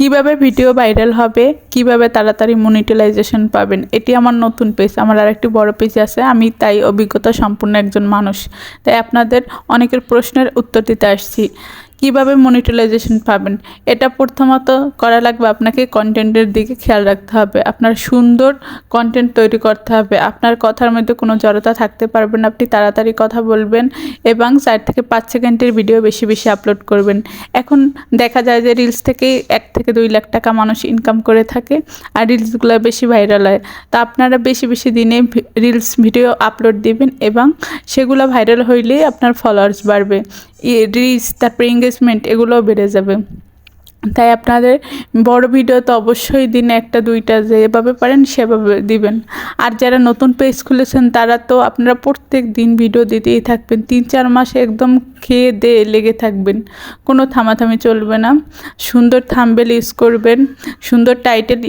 কীভাবে video viral হবে, কীভাবে তাড়াতাড়ি মনিটাইজেশন পাবেন, এটি আমার নতুন পেজ আমার আরেকটি বড় পেজ আছে, আমি তাই অভিজ্ঞতা সম্পূর্ণ একজন মানুষ। তাই আপনাদের অনেকের প্রশ্নের উত্তর দিতে আসছি। কীভাবে মনিটাইজেশন পাবেন? এটা প্রথমত করা লাগবে আপনাকে কন্টেন্টের দিকে খেয়াল রাখতে হবে। আপনার সুন্দর কন্টেন্ট তৈরি করতে হবে। আপনার কথার মধ্যে কোনো জড়তা থাকতে পারবেন আপনি তাড়াতাড়ি কথা বলবেন এবং চার থেকে পাঁচ সেকেন্ডের ভিডিও বেশি বেশি আপলোড করবেন। এখন দেখা যায় যে রিলস থেকে এক থেকে দুই লাখ টাকা মানুষ ইনকাম করে থাকে আর রিলসগুলো বেশি ভাইরাল হয়। তা আপনারা বেশি বেশি দিনে রিলস ভিডিও আপলোড দিবেন এবং সেগুলো ভাইরাল হইলেই আপনার ফলোয়ার্স বাড়বে। রিচ তারপরে এঙ্গেজমেন্ট এগুলোও বেড়ে যাবে। তাই আপনাদের বড় ভিডিও তো অবশ্যই দিনে একটা, দুইটা যেভাবে পারেন সেভাবে দিবেন। আর যারা নতুন পেজ খুলেছেন, তারা তো আপনারা প্রত্যেক দিন ভিডিও দিতেই থাকবেন। তিন, চার মাসে একদম খেয়ে দে লেগে থাকবেন। কোনো থামাথামি চলবে না। সুন্দর থাম্বেল ইউজ করবেন, সুন্দর টাইটেল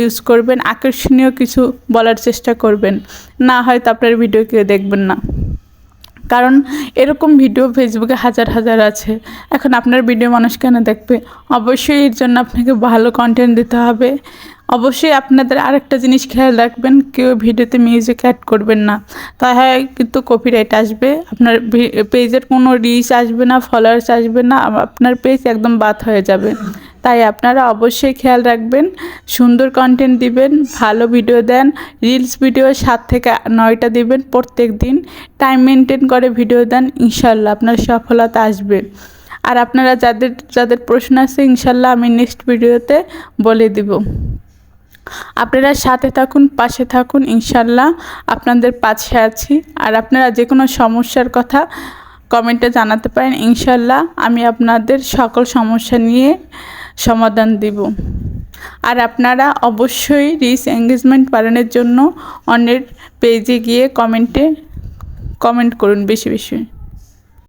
ইউজ করবেন, আকর্ষণীয় কিছু বলার চেষ্টা করবেন। না হয়তো আপনার ভিডিও কেউ দেখবেন না। কারণ এরকম ভিডিও ফেসবুকে হাজার হাজার আছে। এখন আপনার ভিডিও মানুষ কেন দেখবে? অবশ্যই এর জন্য আপনাকে ভালো কন্টেন্ট দিতে হবে। অবশ্যই আপনাদের আরেকটা জিনিস খেয়াল রাখবেন, কেউ ভিডিওতে মিউজিক অ্যাড করবেন না। তাহলে কিন্তু কপিরাইট আসবে, আপনার পেজের কোনো রিচ আসবে না ফলোয়ার্স আসবে না আপনার পেজ একদম বাদ হয়ে যাবে। তাই আপনারা অবশ্যই খেয়াল রাখবেন, সুন্দর কন্টেন্ট দিবেন, ভালো ভিডিও দেন রিলস ভিডিও সাত থেকে নয়টা দিবেন প্রত্যেক দিন টাইম মেনটেন করে ভিডিও দেন, ইনশাল্লাহ আপনার সফলতা আসবে। আর আপনারা যাদের যাদের প্রশ্ন আছে, ইনশাল্লাহ আমি নেক্সট ভিডিওতে বলে দিব। আপনারা সাথে থাকুন, পাশে থাকুন, ইনশাল্লাহ আপনাদের পাশে আছি। আর আপনারা যে কোনো সমস্যার কথা কমেন্টে জানাতে পারেন, ইনশাল্লাহ আমি আপনাদের সকল সমস্যা নিয়ে সমাধান দিব। আর আপনারা অবশ্যই রিস এঙ্গেজমেন্ট বাড়ানোর জন্য অন্যের পেজে গিয়ে কমেন্টে কমেন্ট করুন বেশি বেশি।